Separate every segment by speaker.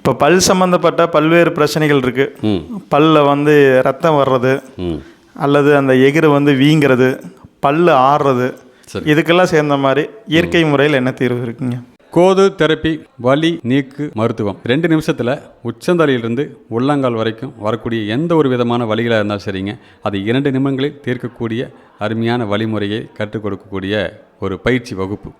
Speaker 1: இப்போ பல் சம்மந்தப்பட்ட பல்வேறு பிரச்சனைகள் இருக்குது
Speaker 2: ம்.
Speaker 1: பல்ல வந்து ரத்தம் வர்றது. அல்லது அந்த எகிறு வந்து வீங்கிறது பல்லு ஆறுறது
Speaker 2: சரி.
Speaker 1: இதுக்கெல்லாம் சேர்ந்த மாதிரி இயற்கை முறையில் என்ன தீர்வு இருக்குங்க?
Speaker 2: கோது தெரப்பி வலி நீக்கு மருத்துவம். ரெண்டு நிமிஷத்தில் உச்சந்தலையிலிருந்து உள்ளங்கால் வரைக்கும் வரக்கூடிய எந்த ஒரு விதமான வலிகளாக இருந்தாலும் சரிங்க. அது இரண்டு நிமிடங்களில் தீர்க்கக்கூடிய அருமையான வழிமுறையை கற்றுக் கொடுக்கக்கூடிய ஒரு பயிற்சி வகுப்பு.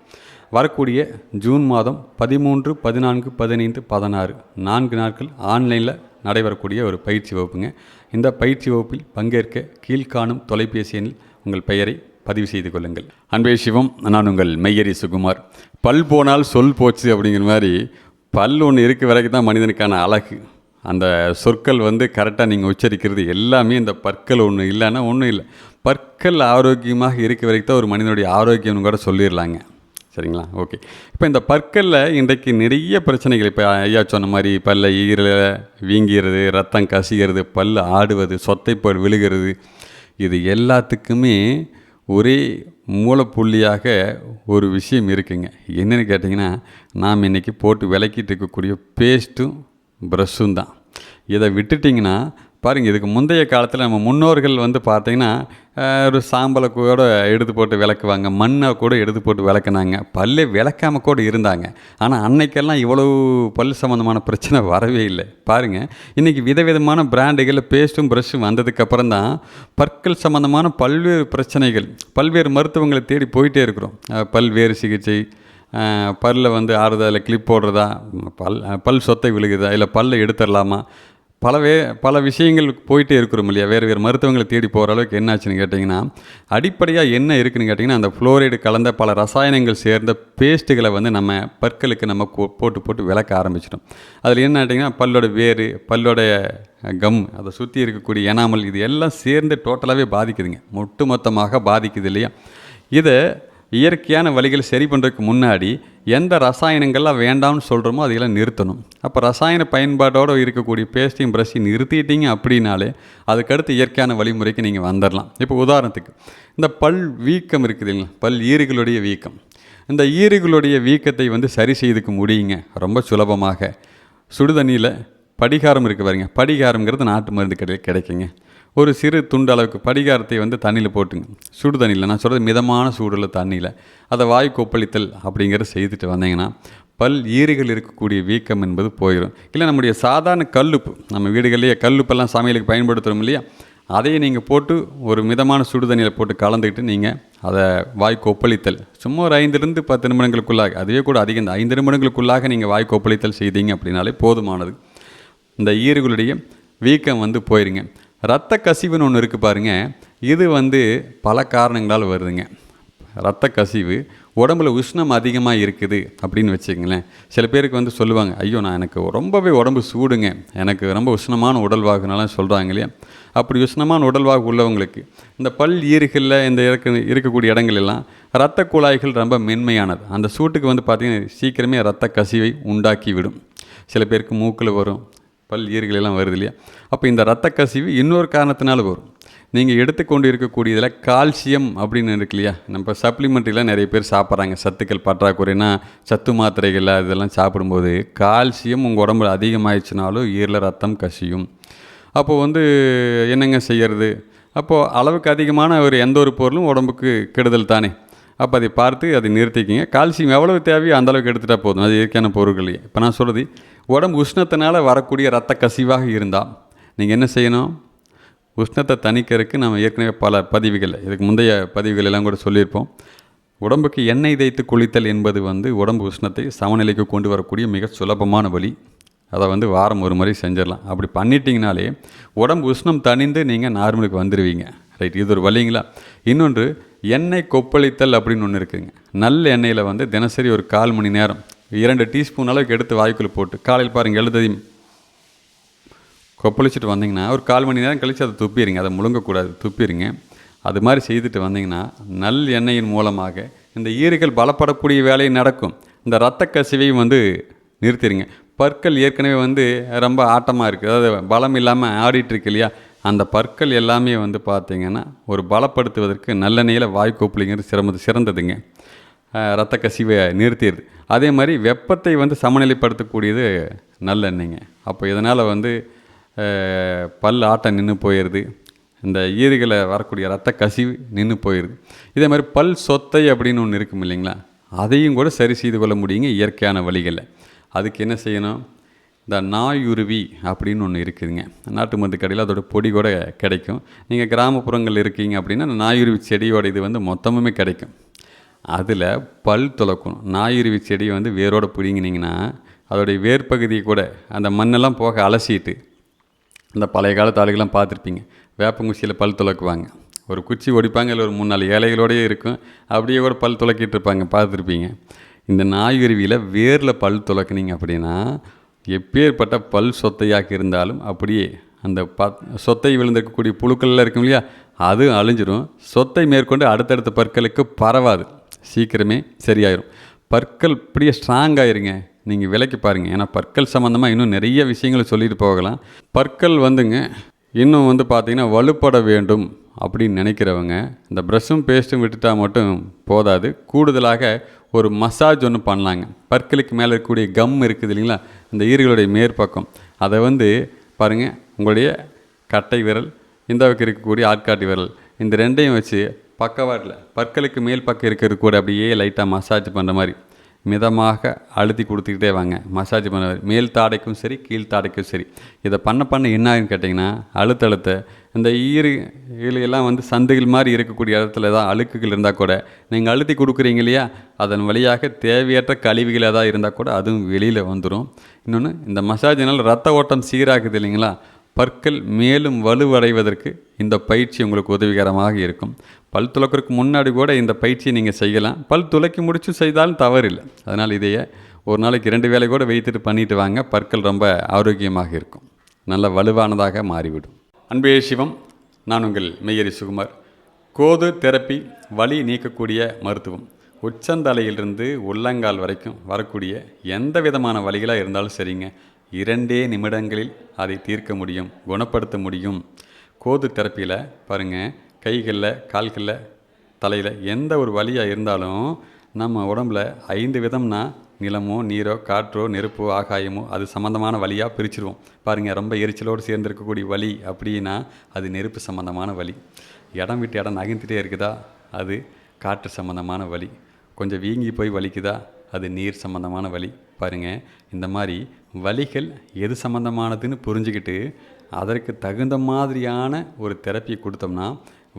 Speaker 2: வரக்கூடிய ஜூன் மாதம் பதிமூன்று பதினான்கு பதினைந்து பதினாறு நான்கு நாட்கள் ஆன்லைனில் நடைபெறக்கூடிய ஒரு பயிற்சி வகுப்புங்க. இந்த பயிற்சி வகுப்பில் பங்கேற்க கீழ்காணும் தொலைபேசி எண்ணில் உங்கள் பெயரை பதிவு செய்து கொள்ளுங்கள். அன்பே சிவம் நான் உங்கள் மெய்யரி சுகுமார். பல் போனால் சொல் போச்சு அப்படிங்கிற மாதிரி பல் ஒன்று இருக்க வரைக்கும் தான் மனிதனுக்கான அழகு. அந்த சொற்கள் வந்து கரெக்டாக நீங்கள் உச்சரிக்கிறது எல்லாமே இந்த பற்கள் ஒன்று இல்லைன்னா ஒன்றும் இல்லை. பற்கள் ஆரோக்கியமாக இருக்க வரைக்கும் தான் ஒரு மனிதனுடைய ஆரோக்கியம்னு கூட சொல்லிடலாங்க. சரிங்களா? ஓகே. இப்போ இந்த பற்களில் இன்றைக்கு நிறைய பிரச்சனைகள். இப்போ ஐயா சொன்ன மாதிரி பல்ல ஈரல வீங்கிறது ரத்தம் கசிகிறது பல் ஆடுவது சொத்தைப்பல் விழுகிறது. இது எல்லாத்துக்குமே ஒரே மூலப்புள்ளியாக ஒரு விஷயம் இருக்குங்க. என்னென்னு கேட்டிங்கன்னா நாம் இன்றைக்கி போட்டு விளக்கிட்டு இருக்கக்கூடிய பேஸ்ட்டும் ப்ரஷ்ஷும் தான். இதை விட்டுட்டிங்கன்னா பாருங்கள் இதுக்கு முந்தைய காலத்தில் நம்ம முன்னோர்கள் வந்து பார்த்திங்கன்னா ஒரு சாம்பலை கூட எடுத்து போட்டு விளக்குவாங்க மண்ணை கூட எடுத்து போட்டு விளக்குனாங்க. பல்லே விளக்காமல் கூட இருந்தாங்க. ஆனால் அன்னைக்கெல்லாம் இவ்வளவு பல் சம்மந்தமான பிரச்சனை வரவே இல்லை. பாருங்கள் இன்றைக்கி விதவிதமான பிராண்டுகளில் பேஸ்ட்டும் ப்ரஷ்ஷும் வந்ததுக்கப்புறம் தான் பற்கள் சம்மந்தமான பல்வேறு பிரச்சனைகள் பல்வேறு மருத்துவங்களை தேடி போயிட்டே இருக்கிறோம். பல்வேறு சிகிச்சை பல்லில் வந்து ஆறுதா இல்லை கிளிப் போடுறதா பல் பல் சொத்தை விழுகுதா இல்லை பல்லை எடுத்துடலாமா பல வே பல விஷயங்கள் போயிட்டே இருக்கிறோம் இல்லையா? வேறு வேறு மருத்துவங்களை தேடி போகிற அளவுக்கு என்னாச்சுன்னு கேட்டிங்கன்னா அடிப்படையாக என்ன இருக்குதுன்னு கேட்டிங்கன்னா அந்த ஃப்ளோரைடு கலந்த பல ரசாயனங்கள் சேர்ந்த பேஸ்ட்டுகளை வந்து நம்ம பற்களுக்கு நம்ம போட்டு போட்டு விளக்க ஆரம்பிச்சிட்டோம். அதில் என்ன கேட்டிங்கன்னா பல்லோட வேறு பல்லோட கம் அதை சுற்றி இருக்கக்கூடிய எனாமல் இது எல்லாம் சேர்ந்து டோட்டலாகவே பாதிக்குதுங்க. ஒட்டு மொத்தமாக பாதிக்குது இல்லையா? இதை இயற்கையான வழிகள் சரி பண்ணுறதுக்கு முன்னாடி எந்த ரசாயனங்கள்லாம் வேண்டாம்னு சொல்கிறோமோ அதையெல்லாம் நிறுத்தணும். அப்போ ரசாயன பயன்பாட்டோடு இருக்கக்கூடிய பேஸ்டையும் ப்ரஷ்ஷையும் நிறுத்திட்டீங்க அப்படின்னாலே அதுக்கடுத்து இயற்கையான வழிமுறைக்கு நீங்கள் வந்துடலாம் இப்போ உதாரணத்துக்கு இந்த பல் வீக்கம் இருக்குது இல்லைங்களா? பல் ஈறுகளுடைய வீக்கம். இந்த ஈறுகளுடைய வீக்கத்தை வந்து சரி செய்துக்க முடியுங்க. ரொம்ப சுலபமாக. சுடுதண்ணியில் படிகாரம் இருக்குது பாருங்க. படிகாரங்கிறது நாட்டு மருந்து கடையில் கிடைக்குங்க. ஒரு சிறு துண்டு அளவுக்கு படிகாரத்தை வந்து தண்ணியில் போட்டுங்க. சுடு தண்ணியில் நான் சொல்கிறது மிதமான சூடில் தண்ணியில். அதை வாய் கொப்பளித்தல் அப்படிங்கிறத செய்துட்டு வந்தீங்கன்னா பல் ஈறுகள் இருக்கக்கூடிய வீக்கம் என்பது போயிடும் இல்லை நம்முடைய சாதாரண கல்லுப்பு நம்ம வீடுகள்லேயே கல்லுப்பெல்லாம் சமையலுக்கு பயன்படுத்துகிறோம் இல்லையா? அதையே நீங்கள் போட்டு ஒரு மிதமான சுடு தண்ணியில் போட்டு கலந்துக்கிட்டு நீங்கள் அதை வாய் கொப்பளித்தல். சும்மா ஒரு ஐந்துலேருந்து பத்து நிமிடங்களுக்குள்ளாக அதுவே கூட அதிகம் ஐந்து நிமிடங்களுக்குள்ளாக நீங்கள் வாய் கொப்பளித்தல் செய்தீங்க அப்படின்னாலே போதுமானது. இந்த ஈறுகளுடைய வீக்கம் வந்து போயிருங்க. ரத்த கசிவுன்னு ஒன்று இருக்குது பாருங்க. இது வந்து பல காரணங்களால் வருதுங்க. ரத்த கசிவு உடம்புல உஷ்ணம் அதிகமாக இருக்குது அப்படின்னு வச்சுக்கங்களேன். சில பேருக்கு வந்து சொல்லுவாங்க ஐயோ நான் எனக்கு ரொம்பவே உடம்பு சூடுங்க. எனக்கு ரொம்ப உஷ்ணமான உடல்வாகுனாலாம் சொல்கிறாங்க இல்லையா? அப்படி உஷ்ணமான உடல்வாகு உள்ளவங்களுக்கு இந்த பல் ஈறுகளில் இந்த இருக்க இருக்கக்கூடிய இடங்கள் எல்லாம் இரத்த குழாய்கள் ரொம்ப மென்மையானது. அந்த சூட்டுக்கு வந்து பார்த்திங்கன்னா சீக்கிரமே இரத்த கசிவை உண்டாக்கி விடும் சில பேருக்கு மூக்கில் வரும் பல் ஈறுகள் எல்லாம் வருது இல்லையா? அப்போ இந்த ரத்த கசிவு இன்னொரு காரணத்தினால வரும். நீங்கள் எடுத்துக்கொண்டு இருக்கக்கூடியதில் கால்சியம் அப்படின்னு இருக்கு இல்லையா? நம்ம சப்ளிமெண்ட்ரிலாம் நிறைய பேர் சாப்பிட்றாங்க. சத்துக்கள் பற்றாக்குறைனா சத்து மாத்திரைகள் இதெல்லாம் சாப்பிடும்போது கால்சியம் உங்கள் உடம்புல அதிகமாகிடுச்சுனாலும் ஈரில் ரத்தம் கசியும். அப்போ வந்து என்னங்க செய்யறது? அப்போது அளவுக்கு அதிகமான ஒரு எந்த ஒரு பொருளும் உடம்புக்கு கெடுதல் தானே. அப்போ அதை பார்த்து அதை நிறுத்திக்கிங்க. கால்சியம் எவ்வளவு தேவையோ அந்தளவுக்கு எடுத்துகிட்டா போதும். அது இயற்கையான பொருட்களையே இப்போ நான் சொல்கிறது உடம்பு உஷ்ணத்தினால் வரக்கூடிய ரத்த கசிவாக இருந்தால் நீங்கள் என்ன செய்யணும்? உஷ்ணத்தை தணிக்கிறதுக்கு நம்ம ஏற்கனவே பல பதிவுகள் இதுக்கு முந்தைய பதிவுகள் எல்லாம் கூட சொல்லியிருப்போம். உடம்புக்கு எண்ணெய் தேய்த்து குளித்தல் என்பது வந்து உடம்பு உஷ்ணத்தை சமநிலைக்கு கொண்டு வரக்கூடிய மிக சுலபமான வழி. அதை வந்து வாரம் ஒரு முறை செஞ்சிடலாம். அப்படி பண்ணிட்டீங்கனாலே உடம்பு உஷ்ணம் தணிந்து நீங்கள் நார்மலுக்கு வந்துடுவீங்க ரைட் இது ஒரு வழிங்களா? இன்னொன்று எண்ணெய் கொப்பளித்தல் அப்படின்னு ஒன்று இருக்குங்க. நல்ல எண்ணெயில் வந்து தினசரி ஒரு கால் மணி நேரம் இரண்டு டீஸ்பூன் அளவுக்கு எடுத்து வாய்க்குள்ளே போட்டு காலையில் பாருங்கள் எழுததையும் கொப்பளிச்சுட்டு வந்தீங்கன்னா ஒரு கால் மணி நேரம் கழித்து அதை துப்பிடுங்க. அதை முழுங்கக்கூடாது துப்பிடுங்க. அது மாதிரி செய்துட்டு வந்தீங்கன்னா நல் எண்ணெயின் மூலமாக இந்த ஈறுகள் பலப்படக்கூடிய வேலையும் நடக்கும். இந்த இரத்த கசிவையும் வந்து நிறுத்திடுங்க. பற்கள் ஏற்கனவே வந்து ரொம்ப ஆட்டமாக இருக்குது அதாவது பலம் இல்லாமல் ஆடிட்டு இருக்கு இல்லையா? அந்த பற்கள் எல்லாமே வந்து பார்த்திங்கன்னா ஒரு பலப்படுத்துவதற்கு நல்லெண்ணெயில் வாய் கொப்பளிங்கிறது சிறந்தது சிறந்ததுங்க. ரத்த கசிவை நிறுத்திடுது. அதே மாதிரி வெப்பத்தை வந்து சமநிலைப்படுத்தக்கூடியது நல்லெண்ணெய்ங்க. அப்போ இதனால் வந்து பல் ஆட்டம் நின்று போயிடுது. இந்த ஈறுகளை வரக்கூடிய ரத்த கசிவு நின்று போயிடுது. இதே மாதிரி பல் சொத்தை அப்படின்னு ஒன்று இருக்கும் இல்லைங்களா? அதையும் கூட சரி செய்து கொள்ள முடியுங்க இயற்கையான வழிகளில். அதுக்கு என்ன செய்யணும்? இந்த நாயுருவி அப்படின்னு ஒன்று இருக்குதுங்க. நாட்டு மருந்து கடையில் அதோட பொடி கூட கிடைக்கும். நீங்கள் கிராமப்புறங்கள் இருக்கீங்க அப்படின்னா அந்த நாயுருவி செடியோட இது வந்து மொத்தமுமே கிடைக்கும். அதில் பல் துளக்கணும் நாயுருவி செடியை வந்து வேரோடு பிடிங்கினீங்கன்னா அதோடைய வேர் பகுதியை கூட அந்த மண்ணெல்லாம் போக அலசிட்டு அந்த பழைய காலத்து ஆளுகள்லாம் பார்த்துருப்பீங்க. வேப்பங்குச்சியில் பல் துலக்குவாங்க ஒரு குச்சி ஒடிப்பாங்க இல்லை ஒரு மூணு நாலு ஏழைகளோடையே இருக்கும். அப்படியே கூட பல் துலக்கிட்டு இருப்பாங்க பார்த்துருப்பீங்க. இந்த நாயுருவியில் வேரில் பல் துலக்குனீங்க அப்படின்னா எப்பேற்பட்ட பல் சொத்தையாக இருந்தாலும் அப்படியே அந்த ப சொத்தை விழுந்திருக்கக்கூடிய புழுக்கள்லாம் இருக்கும் இல்லையா? அதுவும் அழிஞ்சிரும். சொத்தை மேற்கொண்டு அடுத்தடுத்த பற்களுக்கு பரவாது. சீக்கிரமே சரியாயிரும். பற்கள் இப்படியே ஸ்ட்ராங் ஆயிருங்க. நீங்கள் விலைக்கு பாருங்கள் ஏன்னா பற்கள் சம்மந்தமாக இன்னும் நிறைய விஷயங்களை சொல்லிட்டு போகலாம். பற்கள் வந்துங்க இன்னும் வந்து பார்த்தீங்கன்னா வலுப்பட வேண்டும். அப்படின்னு நினைக்கிறவங்க இந்த ப்ரஷ்ஷும் பேஸ்ட்டும் விட்டுட்டா மட்டும் போதாது. கூடுதலாக ஒரு மசாஜ் ஒன்று பண்ணலாங்க. பற்களுக்கு மேலே இருக்கக்கூடிய கம் இருக்குது இல்லைங்களா? இந்த ஈர்களுடைய மேற்பக்கம். அதை வந்து பாருங்கள் உங்களுடைய கட்டை விரல் இந்த பக்கம் இருக்கக்கூடிய ஆட்காட்டி விரல். இந்த ரெண்டையும் வச்சு பக்கவாட்டில் பற்களுக்கு மேல் பக்கம் இருக்கிற கூட அப்படியே லைட்டாக மசாஜ் பண்ணுற மாதிரி மிதமாக அழுத்தி கொடுத்துக்கிட்டே வாங்க. மசாஜ் பண்ண மேல் தாடைக்கும் சரி கீழ் தாடைக்கும் சரி. இதை பண்ண பண்ண என்ன ஆகுன்னு கேட்டிங்கன்னா அழுத்த அழுத்த இந்த ஈறு எல்லாம் வந்து சந்துகள் மாதிரி இருக்கக்கூடிய இடத்துல தான் அழுக்குகள் இருந்தால் கூட நீங்கள் அழுத்தி கொடுக்குறீங்க இல்லையா? அதன் வழியாக தேவையற்ற கழிவுகள் ஏதாவது இருந்தால் கூட அதுவும் வெளியில் வந்துடும் இன்னொன்று இந்த மசாஜினால் ரத்த ஓட்டம் சீராகுது இல்லைங்களா? பற்கள் மேலும் வலுவடைவதற்கு இந்த பயிற்சி உங்களுக்கு உதவிகரமாக இருக்கும். பல் துளக்கிறதுக்கு முன்னாடி கூட இந்த பயிற்சியை நீங்கள் செய்யலாம். பல் துளைக்கி முடிச்சு செய்தாலும் தவறில்லை. அதனால் இதையே ஒரு நாளைக்கு ரெண்டு வேளை கூட வைத்துட்டு பண்ணிட்டு வாங்க. பற்கள் ரொம்ப ஆரோக்கியமாக இருக்கும். நல்ல வலுவானதாக மாறிவிடும். அன்பே சிவம் நான் உங்கள் மெய்யரி சுகுமார். கோது தெரப்பி வலி நீக்கக்கூடிய மருத்துவம். உச்சந்தலையிலிருந்து உள்ளங்கால் வரைக்கும் வரக்கூடிய எந்த விதமான வழிகளாக இருந்தாலும் சரிங்க. இரண்டே நிமிடங்களில் அதை தீர்க்க முடியும் குணப்படுத்த முடியும். கோது தெரப்பியில் பாருங்கள் கைகளில் கால்களில் தலையில் எந்த ஒரு வழியாக இருந்தாலும் நம்ம உடம்புல ஐந்து விதம்னா நிலமோ நீரோ காற்றோ நெருப்போ ஆகாயமோ அது சம்மந்தமான வழியாக பிரிச்சிருவோம். பாருங்கள் ரொம்ப எரிச்சலோடு சேர்ந்திருக்கக்கூடிய வலி அப்படின்னா அது நெருப்பு சம்மந்தமான வலி இடம் விட்டு இடம் நகர்ந்துட்டே இருக்குதா? அது காற்று சம்மந்தமான வலி கொஞ்சம் வீங்கி போய் வலிக்குதா? அது நீர் சம்மந்தமான வலி பாருங்கள் இந்த மாதிரி வலிகள் எது சம்மந்தமானதுன்னு புரிஞ்சுக்கிட்டு அதற்கு தகுந்த மாதிரியான ஒரு தெரப்பி கொடுத்தோம்னா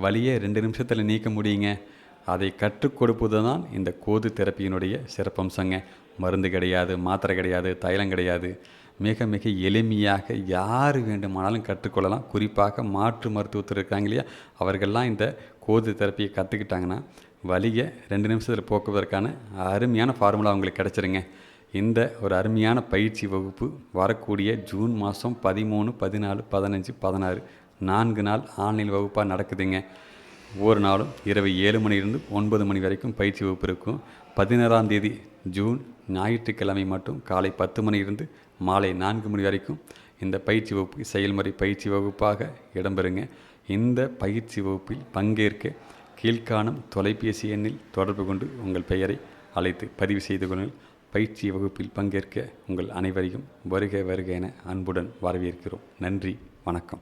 Speaker 2: வலியை ரெண்டு நிமிஷத்தில் நீக்க முடியுங்க. அதை கற்றுக் கொடுப்பது தான் இந்த கோது தெரப்பியினுடைய சிறப்பம்சங்க. மருந்து கிடையாது மாத்திரை கிடையாது தைலம் கிடையாது. மிக மிக எளிமையாக யார் வேண்டுமானாலும் கற்றுக்கொள்ளலாம். குறிப்பாக மாற்று மருத்துவத்தில் இருக்காங்க இல்லையா? அவர்கள்லாம் இந்த கோது தெரப்பியை கற்றுக்கிட்டாங்கன்னா வலியை ரெண்டு நிமிஷத்தில் போக்குவதற்கான அருமையான ஃபார்முலா அவங்களுக்கு கிடச்சிருங்க. இந்த ஒரு அருமையான பயிற்சி வகுப்பு வரக்கூடிய ஜூன் மாதம் பதிமூணு பதினாலு பதினஞ்சு பதினாறு நான்கு நாள் ஆன்லைன் வகுப்பாக நடக்குதுங்க. ஒவ்வொரு நாளும் இரவு ஏழு மணியிலிருந்து ஒன்பது மணி வரைக்கும் பயிற்சி வகுப்பு இருக்கும். பதினாறாம் தேதி ஜூன் ஞாயிற்றுக்கிழமை மட்டும் காலை பத்து மணியிலிருந்து மாலை நான்கு மணி வரைக்கும் இந்த பயிற்சி வகுப்பு செயல்முறை பயிற்சி வகுப்பாக இடம்பெறுங்க. இந்த பயிற்சி வகுப்பில் பங்கேற்க கீழ்காணும் தொலைபேசி எண்ணில் தொடர்பு கொண்டு உங்கள் பெயரை அழைத்து பதிவு செய்து கொள்ளுங்கள். பயிற்சி வகுப்பில் பங்கேற்க உங்கள் அனைவரையும் வருக வருக என அன்புடன் வரவேற்கிறோம். நன்றி வணக்கம்.